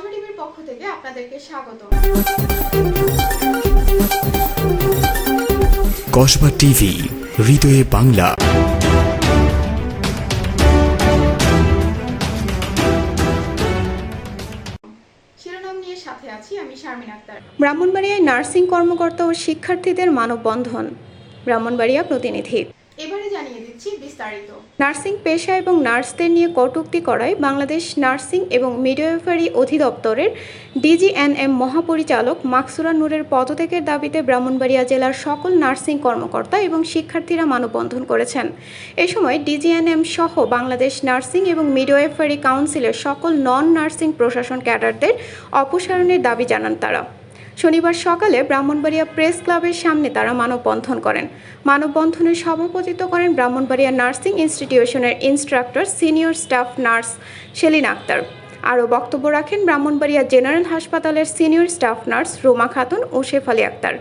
কসমা টিভির পক্ষ থেকে আপনাদেরকে স্বাগত। কসবা টিভি হৃদয়ে বাংলা। সাথে আছি আমি শারমিন আক্তার। ব্রাহ্মণবাড়িয়ায় নার্সিং কর্মকর্তা ও শিক্ষার্থীদের মানববন্ধন। ব্রাহ্মণবাড়িয়া প্রতিনিধি। দিচ্ছি বিস্তারিত। নার্সিং পেশা এবং নার্সদের নিয়ে কটূক্তি করায় বাংলাদেশ নার্সিং এবং মিডওয়েফারি অধিদপ্তরের ডিজিএনএম মহাপরিচালক মাকসুরা নূরের পদত্যাগের দাবিতে ব্রাহ্মণবাড়িয়া জেলার সকল নার্সিং কর্মকর্তা এবং শিক্ষার্থীরা মানববন্ধন করেছেন। এ সময় ডিজিএনএম সহ বাংলাদেশ নার্সিং এবং মিডওয়েফারি কাউন্সিলের সকল নন নার্সিং প্রশাসন ক্যাডারদের অপসারণের দাবি জানান তারা। শনিবার সকালে ব্রাহ্মণবাড়িয়া প্রেস ক্লাবের সামনে তারা মানববন্ধন করেন। মানববন্ধনে সভাপতিত্ব করেন Brahmanbaria nursing ইনস্টিটিউশনের instructor, senior staff nurse Selin Akter. আরও বক্তব্য রাখেন ব্রাহ্মণবাড়িয়া জেনারেল হাসপাতালের senior staff nurse Roma Khatun ও শেফালি আক্তার।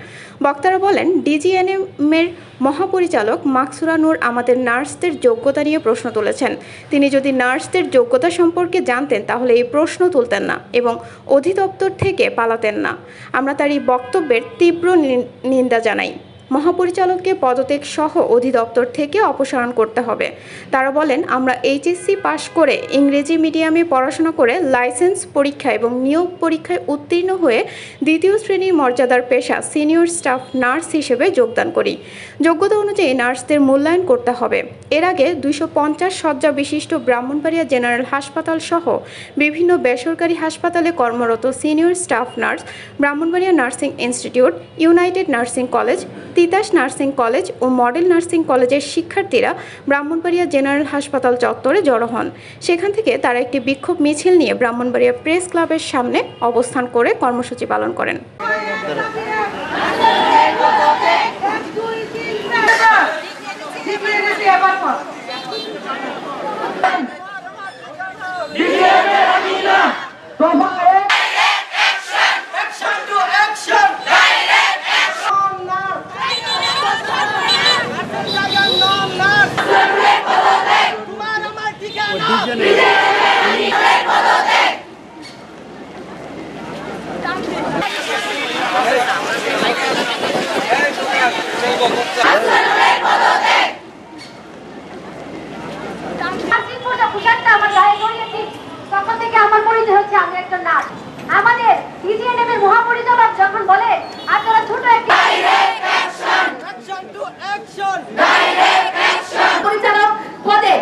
বক্তারা বলেন, ডিজিএনএমের মহাপরিচালক মাকসুরা নূর আমাদের নার্সদের যোগ্যতা নিয়ে প্রশ্ন তুলেছেন। তিনি যদি নার্সদের যোগ্যতা সম্পর্কে জানতেন, তাহলে এই প্রশ্ন তুলতেন না এবং অধিদপ্তর থেকে পালাতেন না। আমরা তার এই বক্তব্যের তীব্র নিন- নিন্দা জানাই। মহাপরিচালককে পদত্যাগ সহ অধিদপ্তর থেকে অপসারণ করতে হবে। তারা বলেন, আমরা এইচএসসি পাশ করে ইংরেজি মিডিয়ামে পড়াশোনা করে লাইসেন্স পরীক্ষা এবং নিয়োগ পরীক্ষায় উত্তীর্ণ হয়ে দ্বিতীয় শ্রেণির মর্যাদার পেশা সিনিয়র স্টাফ নার্স হিসেবে যোগদান করি। যোগ্যতা অনুযায়ী নার্সদের মূল্যায়ন করতে হবে। এর আগে দুইশো পঞ্চাশ শয্যা বিশিষ্ট ব্রাহ্মণবাড়িয়া জেনারেল হাসপাতাল সহ বিভিন্ন বেসরকারি হাসপাতালে কর্মরত senior staff nurse Brahmanbaria nursing institute, united nursing college Titas nursing college ও মডেল নার্সিং কলেজের শিক্ষার্থীরা ব্রাহ্মণবাড়িয়া জেনারেল হাসপাতাল চত্বরে জড়ো হন। সেখান থেকে তারা একটি বিক্ষোভ মিছিল নিয়ে ব্রাহ্মণবাড়িয়া প্রেস ক্লাবের সামনে অবস্থান করে কর্মসূচি পালন করেন। নার্সিং পোশাক আমার পরিচয় হচ্ছে আমি একটা নার্স আমাদের ডিজিএনএম এর মহাপরিচালক যখন বলে আপনারা ছোট একটি পরিচালক পদে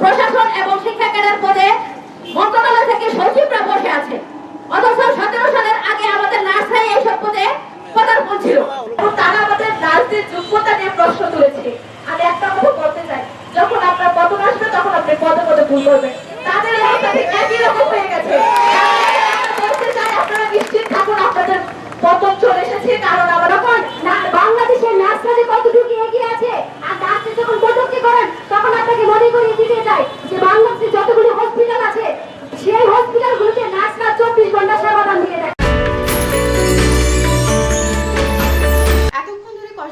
প্রশাসন এবং শিক্ষা পরে মন্ত্রণালয় থেকে সচিবরা বসে আছে। অথচ সতেরো সালের আগে আমাদের নার্সরাই এইসব পদে পদার্পণ ছিল। তারা আমাদের নার্সদের যোগ্যতা নিয়ে প্রশ্ন তুলেছে। আমি একটা কথা বলতে চাই। যখন আপনার পতন আসবে তখন আপনি পদে পদে ভুল করবেন। তাদের একই রকম হয়ে গেছে।